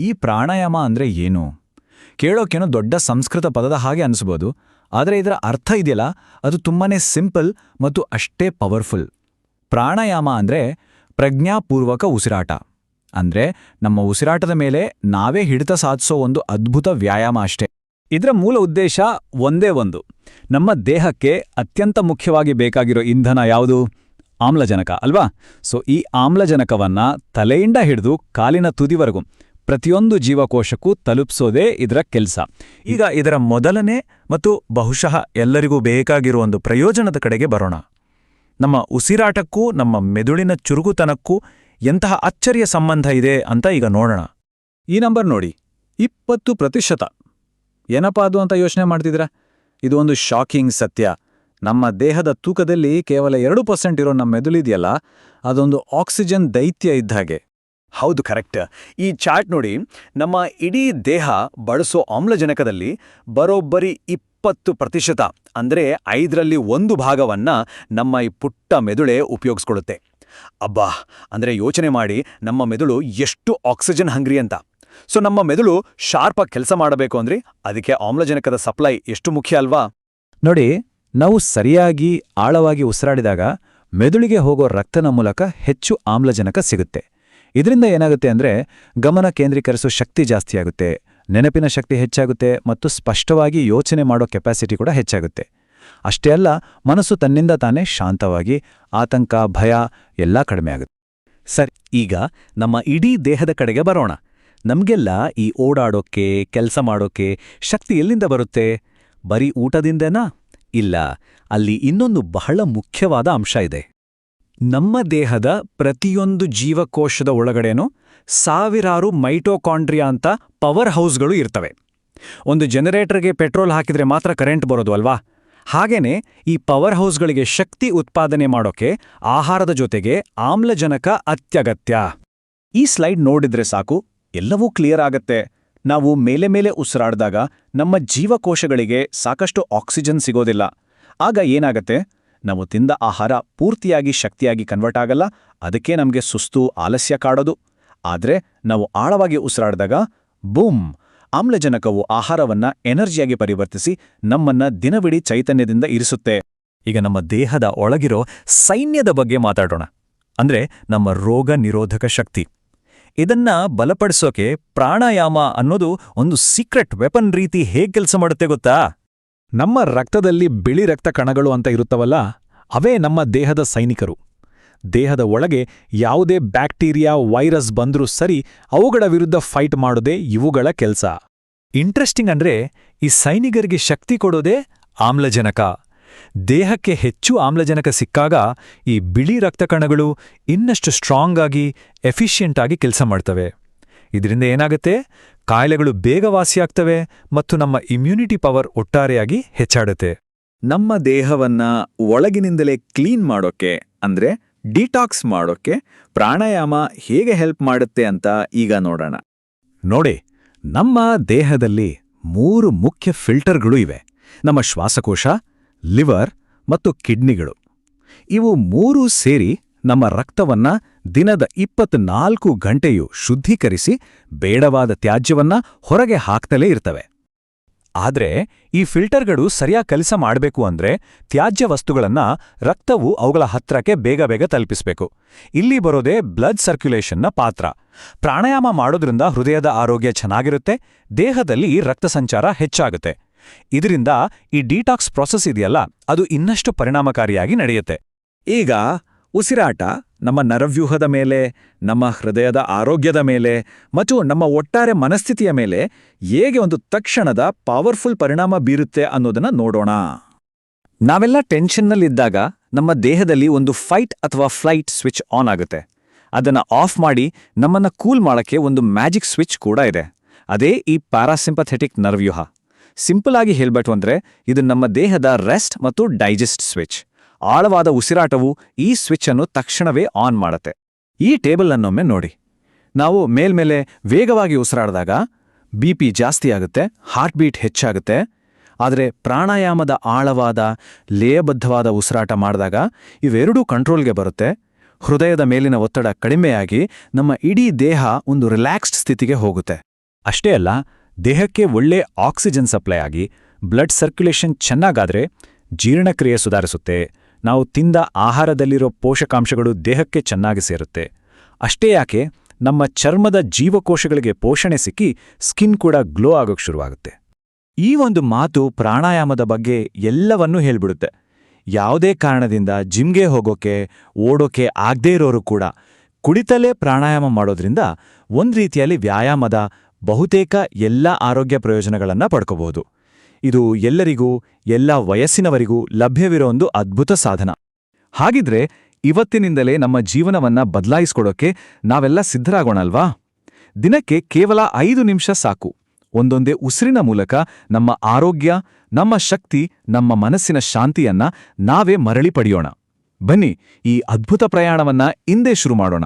ಈ ಪ್ರಾಣಾಯಾಮ ಅಂದ್ರೆ ಏನು? ಕೇಳೋಕೇನೋ ದೊಡ್ಡ ಸಂಸ್ಕೃತ ಪದದ ಹಾಗೆ ಅನಿಸ್ಬೋದು, ಆದರೆ ಇದರ ಅರ್ಥ ಇದೆಯಲ್ಲ? ಅದು ತುಂಬಾನೇ ಸಿಂಪಲ್ ಮತ್ತು ಅಷ್ಟೇ ಪವರ್ಫುಲ್. ಪ್ರಾಣಾಯಾಮ ಅಂದ್ರೆ ಪ್ರಜ್ಞಾಪೂರ್ವಕ ಉಸಿರಾಟ. ಅಂದ್ರೆ ನಮ್ಮ ಉಸಿರಾಟದ ಮೇಲೆ ನಾವೇ ಹಿಡಿತ ಸಾಧಿಸೋ ಒಂದು ಅದ್ಭುತ ವ್ಯಾಯಾಮ ಅಷ್ಟೇ. ಇದರ ಮೂಲ ಉದ್ದೇಶ ಒಂದೇ ಒಂದು. ನಮ್ಮ ದೇಹಕ್ಕೆ ಅತ್ಯಂತ ಮುಖ್ಯವಾಗಿ ಬೇಕಾಗಿರೋ ಇಂಧನ ಯಾವುದು? ಆಮ್ಲಜನಕ, ಅಲ್ವಾ? ಸೊ ಈ ಆಮ್ಲಜನಕವನ್ನ ತಲೆಯಿಂದ ಹಿಡಿದು ಕಾಲಿನ ತುದಿವರೆಗೂ ಪ್ರತಿಯೊಂದು ಜೀವಕೋಶಕ್ಕೂ ತಲುಪಿಸೋದೇ ಇದರ ಕೆಲಸ. ಈಗ ಇದರ ಮೊದಲನೇ ಮತ್ತು ಬಹುಶಃ ಎಲ್ಲರಿಗೂ ಬೇಕಾಗಿರುವ ಒಂದು ಪ್ರಯೋಜನದ ಕಡೆಗೆ ಬರೋಣ. ನಮ್ಮ ಉಸಿರಾಟಕ್ಕೂ, ನಮ್ಮ ಮೆದುಳಿನ ಚುರುಕುತನಕ್ಕೂ ಎಂತಹ ಅಚ್ಚರಿಯ ಸಂಬಂಧ ಇದೆ ಅಂತ ಈಗ ನೋಡೋಣ. ಈ ನಂಬರ್ ನೋಡಿ. ಇಪ್ಪತ್ತು ಪ್ರತಿಶತ. ಏನಪ್ಪಾ ಅದು ಅಂತ ಯೋಚನೆ ಮಾಡ್ತಿದ್ರ ಇದು ಒಂದು ಶಾಕಿಂಗ್ ಸತ್ಯ. ನಮ್ಮ ದೇಹದ ತೂಕದಲ್ಲಿ ಕೇವಲ ಎರಡು ಪರ್ಸೆಂಟ್ ಇರೋ ನಮ್ಮ ಮೆದುಳಿದೆಯಲ್ಲ, ಅದೊಂದು ಆಕ್ಸಿಜನ್ ದೈತ್ಯ ಇದ್ದ ಹಾಗೆ. ಹೌದು, ಕರೆಕ್ಟ್. ಈ ಚಾರ್ಟ್ ನೋಡಿ, ನಮ್ಮ ಇಡೀ ದೇಹ ಬಳಸೋ ಆಮ್ಲಜನಕದಲ್ಲಿ ಬರೋಬ್ಬರಿ ಇಪ್ಪತ್ತು ಪ್ರತಿಶತ, ಅಂದ್ರೆ ಐದರಲ್ಲಿ ಒಂದು ಭಾಗವನ್ನ ನಮ್ಮ ಈ ಪುಟ್ಟ ಮೆದುಳೆ ಉಪಯೋಗಿಸ್ಕೊಳ್ಳುತ್ತೆ. ಅಬ್ಬಾ! ಅಂದ್ರೆ ಯೋಚನೆ ಮಾಡಿ, ನಮ್ಮ ಮೆದುಳು ಎಷ್ಟು ಆಕ್ಸಿಜನ್ ಹಂಗ್ರಿ ಅಂತ. ಸೊ, ನಮ್ಮ ಮೆದುಳು ಶಾರ್ಪಾಗಿ ಕೆಲಸ ಮಾಡಬೇಕು ಅಂದ್ರೆ ಅದಕ್ಕೆ ಆಮ್ಲಜನಕದ ಸಪ್ಲೈ ಎಷ್ಟು ಮುಖ್ಯ ಅಲ್ವಾ? ನೋಡಿ, ನಾವು ಸರಿಯಾಗಿ, ಆಳವಾಗಿ ಉಸಿರಾಡಿದಾಗ ಮೆದುಳಿಗೆ ಹೋಗೋ ರಕ್ತನ ಮೂಲಕ ಹೆಚ್ಚು ಆಮ್ಲಜನಕ ಸಿಗುತ್ತೆ. ಇದರಿಂದ ಏನಾಗುತ್ತೆ ಅಂದ್ರೆ ಗಮನ ಕೇಂದ್ರೀಕರಿಸೋ ಶಕ್ತಿ ಜಾಸ್ತಿಯಾಗುತ್ತೆ ನೆನಪಿನ ಶಕ್ತಿ ಹೆಚ್ಚಾಗುತ್ತೆ ಮತ್ತು ಸ್ಪಷ್ಟವಾಗಿ ಯೋಚನೆ ಮಾಡೋ ಕೆಪಾಸಿಟಿ ಕೂಡ ಹೆಚ್ಚಾಗುತ್ತೆ. ಅಷ್ಟೇ ಅಲ್ಲ, ಮನಸ್ಸು ತನ್ನಿಂದ ತಾನೇ ಶಾಂತವಾಗಿ, ಆತಂಕ, ಭಯ ಎಲ್ಲ ಕಡಿಮೆ ಆಗುತ್ತೆ. ಸರಿ, ಈಗ ನಮ್ಮ ಇಡೀ ದೇಹದ ಕಡೆಗೆ ಬರೋಣ. ನಮಗೆಲ್ಲ ಈ ಓಡಾಡೋಕೆ, ಕೆಲಸ ಮಾಡೋಕೆ ಶಕ್ತಿ ಎಲ್ಲಿಂದ ಬರುತ್ತೆ? ಬರೀ ಊಟದಿಂದನಾ? ಇಲ್ಲ, ಅಲ್ಲಿ ಇನ್ನೊಂದು ಬಹಳ ಮುಖ್ಯವಾದ ಅಂಶ ಇದೆ. ನಮ್ಮ ದೇಹದ ಪ್ರತಿಯೊಂದು ಜೀವಕೋಶದ ಒಳಗಡೆನೂ ಸಾವಿರಾರು ಮೈಟೋಕಾಂಡ್ರಿಯಾ ಅಂತ ಪವರ್ ಹೌಸ್ಗಳು ಇರ್ತವೆ. ಒಂದು ಜನರೇಟರ್ಗೆ ಪೆಟ್ರೋಲ್ ಹಾಕಿದ್ರೆ ಮಾತ್ರ ಕರೆಂಟ್ ಬರೋದು ಅಲ್ವಾ? ಹಾಗೇನೆ ಈ ಪವರ್ ಹೌಸ್ಗಳಿಗೆ ಶಕ್ತಿ ಉತ್ಪಾದನೆ ಮಾಡೋಕೆ ಆಹಾರದ ಜೊತೆಗೆ ಆಮ್ಲಜನಕ ಅತ್ಯಗತ್ಯ. ಈ ಸ್ಲೈಡ್ ನೋಡಿದ್ರೆ ಸಾಕು, ಎಲ್ಲವೂ ಕ್ಲಿಯರ್ ಆಗತ್ತೆ. ನಾವು ಮೇಲೆ ಮೇಲೆ ಉಸಿರಾಡಿದಾಗ ನಮ್ಮ ಜೀವಕೋಶಗಳಿಗೆ ಸಾಕಷ್ಟು ಆಕ್ಸಿಜನ್ ಸಿಗೋದಿಲ್ಲ. ಆಗ ಏನಾಗತ್ತೆ? ನಾವು ತಿಂದ ಆಹಾರ ಪೂರ್ತಿಯಾಗಿ ಶಕ್ತಿಯಾಗಿ ಕನ್ವರ್ಟ್ ಆಗಲ್ಲ, ಅದಕ್ಕೆ ನಮಗೆ ಸುಸ್ತು, ಆಲಸ್ಯ ಕಾಡೋದು. ಆದ್ರೆ ನಾವು ಆಳವಾಗಿ ಉಸಿರಾಡಿದಾಗ, ಬೂಮ್! ಆಮ್ಲಜನಕವು ಆಹಾರವನ್ನ ಎನರ್ಜಿಯಾಗಿ ಪರಿವರ್ತಿಸಿ ನಮ್ಮನ್ನ ದಿನವಿಡೀ ಚೈತನ್ಯದಿಂದ ಇರಿಸುತ್ತೆ. ಈಗ ನಮ್ಮ ದೇಹದ ಒಳಗಿರೋ ಸೈನ್ಯದ ಬಗ್ಗೆ ಮಾತಾಡೋಣ. ಅಂದ್ರೆ ನಮ್ಮ ರೋಗ ನಿರೋಧಕ ಶಕ್ತಿ. ಇದನ್ನ ಬಲಪಡಿಸೋಕೆ ಪ್ರಾಣಾಯಾಮ ಅನ್ನೋದು ಒಂದು ಸೀಕ್ರೆಟ್ ವೆಪನ್ ರೀತಿ ಹೇಗ್ ಕೆಲಸ ಮಾಡುತ್ತೆ ಗೊತ್ತಾ? ನಮ್ಮ ರಕ್ತದಲ್ಲಿ ಬಿಳಿ ರಕ್ತ ಕಣಗಳು ಅಂತ ಇರುತ್ತವಲ್ಲ, ಅವೇ ನಮ್ಮ ದೇಹದ ಸೈನಿಕರು. ದೇಹದ ಒಳಗೆ ಯಾವುದೇ ಬ್ಯಾಕ್ಟೀರಿಯಾ, ವೈರಸ್ ಬಂದರೂ ಸರಿ ಅವುಗಳ ವಿರುದ್ಧ ಫೈಟ್ ಮಾಡೋದೇ ಇವುಗಳ ಕೆಲ್ಸ. ಇಂಟ್ರೆಸ್ಟಿಂಗ್ ಅಂದ್ರೆ ಈ ಸೈನಿಕರಿಗೆ ಶಕ್ತಿ ಕೊಡೋದೇ ಆಮ್ಲಜನಕ. ದೇಹಕ್ಕೆ ಹೆಚ್ಚು ಆಮ್ಲಜನಕ ಸಿಕ್ಕಾಗ ಈ ಬಿಳಿ ರಕ್ತಕಣಗಳು ಇನ್ನಷ್ಟು ಸ್ಟ್ರಾಂಗ್ ಆಗಿ, ಎಫಿಷಿಯೆಂಟ್ ಆಗಿ ಕೆಲಸ ಮಾಡ್ತವೆ. ಇದರಿಂದ ಏನಾಗುತ್ತೆ? ಕಾಯಿಲೆಗಳು ಬೇಗ ವಾಸಿಯಾಗ್ತವೆ ಮತ್ತು ನಮ್ಮ ಇಮ್ಯುನಿಟಿ ಪವರ್ ಒಟ್ಟಾರೆಯಾಗಿ ಹೆಚ್ಚಾಡುತ್ತೆ. ನಮ್ಮ ದೇಹವನ್ನ ಒಳಗಿನಿಂದಲೇ ಕ್ಲೀನ್ ಮಾಡೋಕೆ, ಅಂದ್ರೆ ಡಿಟಾಕ್ಸ್ ಮಾಡೋಕೆ ಪ್ರಾಣಾಯಾಮ ಹೇಗೆ ಹೆಲ್ಪ್ ಮಾಡುತ್ತೆ ಅಂತ ಈಗ ನೋಡೋಣ. ನೋಡಿ, ನಮ್ಮ ದೇಹದಲ್ಲಿ ಮೂರು ಮುಖ್ಯ ಫಿಲ್ಟರ್ಗಳು ಇವೆ. ನಮ್ಮ ಶ್ವಾಸಕೋಶ ಲಿವರ್ ಮತ್ತು ಕಿಡ್ನಿಗಳು ಇವು ಮೂರೂ ಸೇರಿ ನಮ್ಮ ರಕ್ತವನ್ನ ದಿನದ ಇಪ್ಪತ್ನಾಲ್ಕು ಗಂಟೆಯು ಶುದ್ಧೀಕರಿಸಿ ಬೇಡವಾದ ತ್ಯಾಜ್ಯವನ್ನ ಹೊರಗೆ ಹಾಕ್ತಲೇ ಇರ್ತವೆ. ಆದ್ರೆ ಈ ಫಿಲ್ಟರ್ಗಳು ಸರಿಯಾಗಿ ಕೆಲಸ ಮಾಡಬೇಕು ಅಂದ್ರೆ ತ್ಯಾಜ್ಯ ವಸ್ತುಗಳನ್ನ ರಕ್ತವು ಅವುಗಳ ಹತ್ರಕ್ಕೆ ಬೇಗ ಬೇಗ ತಲುಪಿಸಬೇಕು. ಇಲ್ಲಿ ಬರೋದೇ ಬ್ಲಡ್ ಸರ್ಕ್ಯುಲೇಷನ್ನ ಪಾತ್ರ. ಪ್ರಾಣಾಯಾಮ ಮಾಡೋದ್ರಿಂದ ಹೃದಯದ ಆರೋಗ್ಯ ಚೆನ್ನಾಗಿರುತ್ತೆ, ದೇಹದಲ್ಲಿ ರಕ್ತ ಸಂಚಾರ ಹೆಚ್ಚಾಗುತ್ತೆ. ಇದರಿಂದ ಈ ಡಿಟಾಕ್ಸ್ ಪ್ರಾಸೆಸ್ ಇದೆಯಲ್ಲ, ಅದು ಇನ್ನಷ್ಟು ಪರಿಣಾಮಕಾರಿಯಾಗಿ ನಡೆಯುತ್ತೆ. ಈಗ ಉಸಿರಾಟ ನಮ್ಮ ನರವ್ಯೂಹದ ಮೇಲೆ, ನಮ್ಮ ಹೃದಯದ ಆರೋಗ್ಯದ ಮೇಲೆ ಮತ್ತು ನಮ್ಮ ಒಟ್ಟಾರೆ ಮನಸ್ಥಿತಿಯ ಮೇಲೆ ಹೇಗೆ ಒಂದು ತಕ್ಷಣದ ಪವರ್ಫುಲ್ ಪರಿಣಾಮ ಬೀರುತ್ತೆ ಅನ್ನೋದನ್ನ ನೋಡೋಣ. ನಾವೆಲ್ಲ ಟೆನ್ಷನ್ನಲ್ಲಿದ್ದಾಗ ನಮ್ಮ ದೇಹದಲ್ಲಿ ಒಂದು ಫೈಟ್ ಅಥವಾ ಫ್ಲೈಟ್ ಸ್ವಿಚ್ ಆನ್ ಆಗುತ್ತೆ. ಅದನ್ನ ಆಫ್ ಮಾಡಿ ನಮ್ಮನ್ನ ಕೂಲ್ ಮಾಡಕ್ಕೆ ಒಂದು ಮ್ಯಾಜಿಕ್ ಸ್ವಿಚ್ ಕೂಡ ಇದೆ. ಅದೇ ಈ ಪ್ಯಾರಾಸಿಂಪಥೆಟಿಕ್ ನರ್ವ್ಯೂಹ. ಸಿಂಪಲ್ ಆಗಿ ಹೇಳ್ಬೇಕು ಅಂದ್ರೆ ಇದು ನಮ್ಮ ದೇಹದ ರೆಸ್ಟ್ ಮತ್ತು ಡೈಜೆಸ್ಟ್ ಸ್ವಿಚ್ ಆಳವಾದ ಉಸಿರಾಟವು ಈ ಸ್ವಿಚ್ ಅನ್ನು ತಕ್ಷಣವೇ ಆನ್ ಮಾಡುತ್ತೆ. ಈ ಟೇಬಲ್ ಅನ್ನೊಮ್ಮೆ ನೋಡಿ. ನಾವು ಮೇಲ್ಮೇಲೆ ವೇಗವಾಗಿ ಉಸಿರಾಡಿದಾಗ ಬಿ ಪಿ ಜಾಸ್ತಿ ಆಗುತ್ತೆ, ಹಾರ್ಟ್ ಬೀಟ್ ಹೆಚ್ಚಾಗುತ್ತೆ. ಆದರೆ ಪ್ರಾಣಾಯಾಮದ ಆಳವಾದ, ಲಯಬದ್ಧವಾದ ಉಸಿರಾಟ ಮಾಡಿದಾಗ ಇವೆರಡೂ ಕಂಟ್ರೋಲ್ಗೆ ಬರುತ್ತೆ. ಹೃದಯದ ಮೇಲಿನ ಒತ್ತಡ ಕಡಿಮೆಯಾಗಿ ನಮ್ಮ ಇಡೀ ದೇಹ ಒಂದು ರಿಲ್ಯಾಕ್ಸ್ಡ್ ಸ್ಥಿತಿಗೆ ಹೋಗುತ್ತೆ. ಅಷ್ಟೇ ಅಲ್ಲ, ದೇಹಕ್ಕೆ ಒಳ್ಳೆ ಆಕ್ಸಿಜನ್ ಸಪ್ಲೈ ಆಗಿ, ಬ್ಲಡ್ ಸರ್ಕ್ಯುಲೇಷನ್ ಚೆನ್ನಾಗಾದ್ರೆ ಜೀರ್ಣಕ್ರಿಯೆ ಸುಧಾರಿಸುತ್ತೆ ನಾವು ತಿಂದ ಆಹಾರದಲ್ಲಿರೋ ಪೋಷಕಾಂಶಗಳು ದೇಹಕ್ಕೆ ಚೆನ್ನಾಗಿ ಸೇರುತ್ತೆ. ಅಷ್ಟೇ ಯಾಕೆ, ನಮ್ಮ ಚರ್ಮದ ಜೀವಕೋಶಗಳಿಗೆ ಪೋಷಣೆ ಸಿಕ್ಕಿ ಸ್ಕಿನ್ ಕೂಡ ಗ್ಲೋ ಆಗೋಕ್ ಶುರುವಾಗುತ್ತೆ. ಈ ಒಂದು ಮಾತು ಪ್ರಾಣಾಯಾಮದ ಬಗ್ಗೆ ಎಲ್ಲವನ್ನೂ ಹೇಳ್ಬಿಡುತ್ತೆ. ಯಾವುದೇ ಕಾರಣದಿಂದ ಜಿಮ್ಗೆ ಹೋಗೋಕೆ, ಓಡೋಕೆ ಆಗದೇ ಇರೋರು ಕೂಡ ಕುಡಿತಲೇ ಪ್ರಾಣಾಯಾಮ ಮಾಡೋದ್ರಿಂದ ಒಂದು ರೀತಿಯಲ್ಲಿ ವ್ಯಾಯಾಮದ ಬಹುತೇಕ ಎಲ್ಲ ಆರೋಗ್ಯ ಪ್ರಯೋಜನಗಳನ್ನು ಪಡ್ಕೋಬಹುದು. ಇದು ಎಲ್ಲರಿಗೂ, ಎಲ್ಲ ವಯಸ್ಸಿನವರಿಗೂ ಲಭ್ಯವಿರೋ ಒಂದು ಅದ್ಭುತ ಸಾಧನ. ಹಾಗಿದ್ರೆ ಇವತ್ತಿನಿಂದಲೇ ನಮ್ಮ ಜೀವನವನ್ನ ಬದಲಾಯಿಸ್ಕೊಡೋಕೆ ನಾವೆಲ್ಲ ಸಿದ್ಧರಾಗೋಣಲ್ವಾ? ದಿನಕ್ಕೆ ಕೇವಲ ಐದು ನಿಮಿಷ ಸಾಕು. ಒಂದೊಂದೇ ಉಸಿರಿನ ಮೂಲಕ ನಮ್ಮ ಆರೋಗ್ಯ, ನಮ್ಮ ಶಕ್ತಿ, ನಮ್ಮ ಮನಸ್ಸಿನ ಶಾಂತಿಯನ್ನ ನಾವೇ ಮರಳಿ ಪಡೆಯೋಣ. ಬನ್ನಿ, ಈ ಅದ್ಭುತ ಪ್ರಯಾಣವನ್ನ ಇಂದೇ ಶುರು ಮಾಡೋಣ.